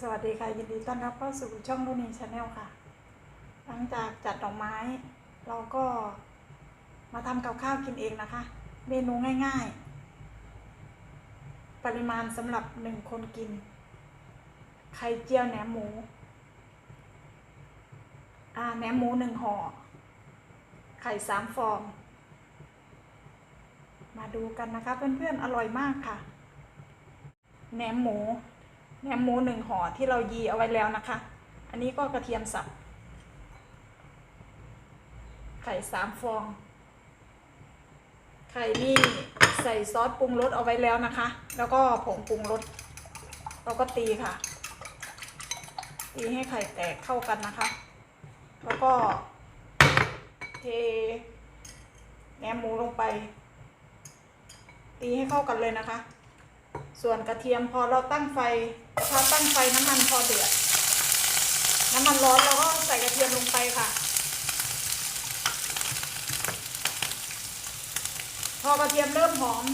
สวัสดีค่ะ ยินดีต้อนรับเข้าสู่ช่องรุ่นีชาแนลค่ะ หลังจากจัดดอกไม้ เราก็มาทำกับข้าวกินเองนะคะ เมนูง่ายๆ ปริมาณสำหรับหนึ่งคนกิน ไข่เจียวแหนมหมูอ่าแหนมหมูหนึ่งห่อ ไข่สามฟอง มาดูกันนะคะเพื่อนๆอร่อยมากค่ะแหนมหมู แหนมหมูหนึ่งห่อที่เรายีเอาไว้แล้วนะคะ อันนี้ก็กระเทียมสับ ไข่สามฟอง ไข่นี่ใส่ซอสปรุงรสเอาไว้แล้วนะคะ แล้วก็ผงปรุงรส เราก็ตีค่ะ ตีให้ไข่แตกเข้ากันนะคะ แล้วก็เทแหนมหมูลงไป ตีให้เข้ากันเลยนะคะ ส่วนกระเทียมพอเราตั้งไฟกระทะตั้งไฟน้ำมันพอเดือด น้ำมันร้อนเราก็ใส่กระเทียมลงไปค่ะ พอกระเทียมเริ่มหอม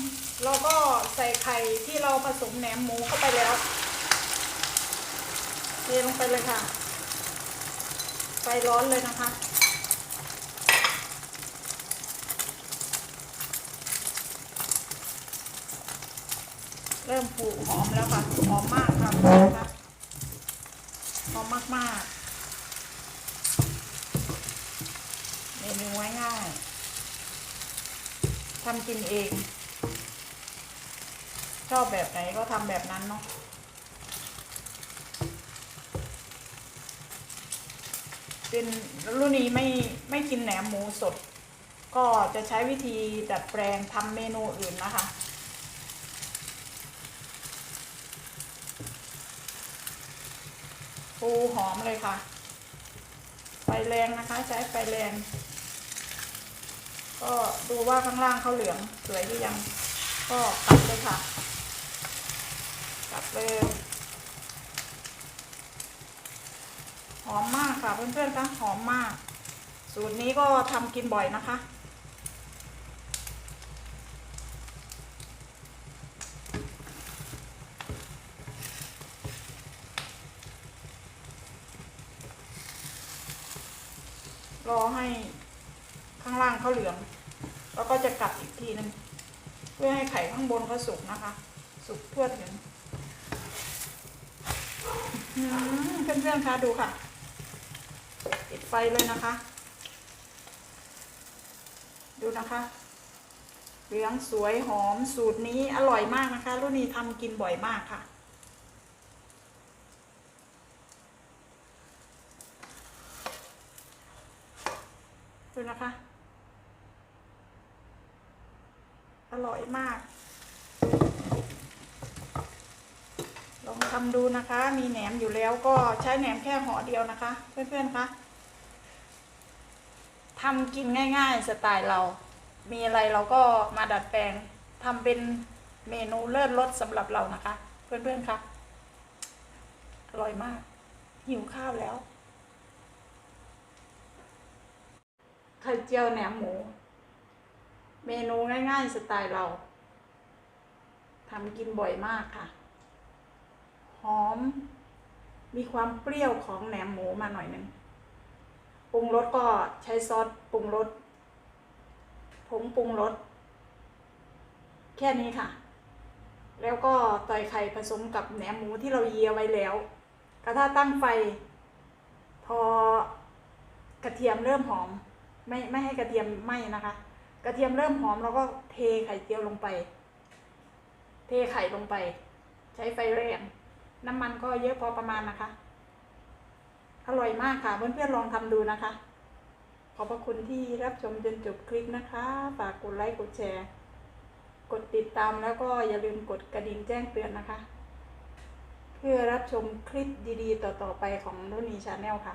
เราก็ใส่ไข่ที่เราผสมแหนมหมูเข้าไปแล้วเทลงไปเลยค่ะ ไฟร้อนเลยนะคะ เริ่มผูกหอมแล้วค่ะหอมมากค่ะนะคะหอมมากๆเมนูง่ายๆทำกินเอง ชอบแบบไหนก็ทำแบบนั้นเนาะเป็นรุ่นนี้ไม่ไม่กินแหนมหมูสด ก็จะใช้วิธีดัดแปลงทำเมนูอื่นนะคะ ปูหอมเลยค่ะ ไฟแรงนะคะ ใช้ไฟแรง ก็ดูว่าข้างล่างเขาเหลืองสวยหรือยัง ก็กลับเลยค่ะกลับเลยหอมมากค่ะเพื่อนๆคะหอมมาก สูตรนี้ก็ทำกินบ่อยนะคะ รอให้ข้างล่างเขาเหลือง แล้วก็จะกลับอีกทีนึงเพื่อให้ไข่ข้างบนเขาสุกนะคะ สุกทั่วถึงอื้อหือเพื่อนๆคะดูค่ะปิดไฟเลยนะคะ ดูนะคะ เหลืองสวยหอมสูตรนี้อร่อยมากนะคะ รุ่นนี้ทำกินบ่อยมากค่ะ ดูนะคะ อร่อยมาก ลองทำดูนะคะ มีแหนมอยู่แล้วก็ใช้แหนมแค่ห่อเดียวนะคะ เพื่อนๆคะทำกินง่ายๆสไตล์เรา มีอะไรเราก็มาดัดแปลงทำเป็นเมนูเลิศรสสำหรับเรานะคะ เพื่อนๆคะอร่อยมาก หิวข้าวแล้ว ไข่เจียวแหนมหมู เมนูง่ายๆสไตล์เราทำกินบ่อยมากค่ะ หอม มีความเปรี้ยวของแหนมหมูมาหน่อยหนึ่งปรุงรสก็ใช้ซอสปรุงรสผงปรุงรสแค่นี้ค่ะ แล้วก็ต่อยไข่ผสมกับแหนมหมูที่เราเยียไว้แล้ว กระทะตั้งไฟ พอกระเทียมเริ่มหอม ไม่ไม่ให้กระเทียมไหม้นะคะ กระเทียมเริ่มหอมเราก็เทไข่เจียวลงไป เทไข่ลงไป ใช้ไฟแรงน้ำมันก็เยอะพอประมาณนะคะ อร่อยมากค่ะ เพื่อนๆลองทำดูนะคะ ขอบพระคุณที่รับชมจนจบคลิปนะคะ ฝากกดไลค์กดแชร์ กดติดตามแล้วก็อย่าลืมกดกระดิ่งแจ้งเตือนนะคะ เพื่อรับชมคลิปดีๆ ต่อๆไปของรุ่นนี้ชาแนลค่ะ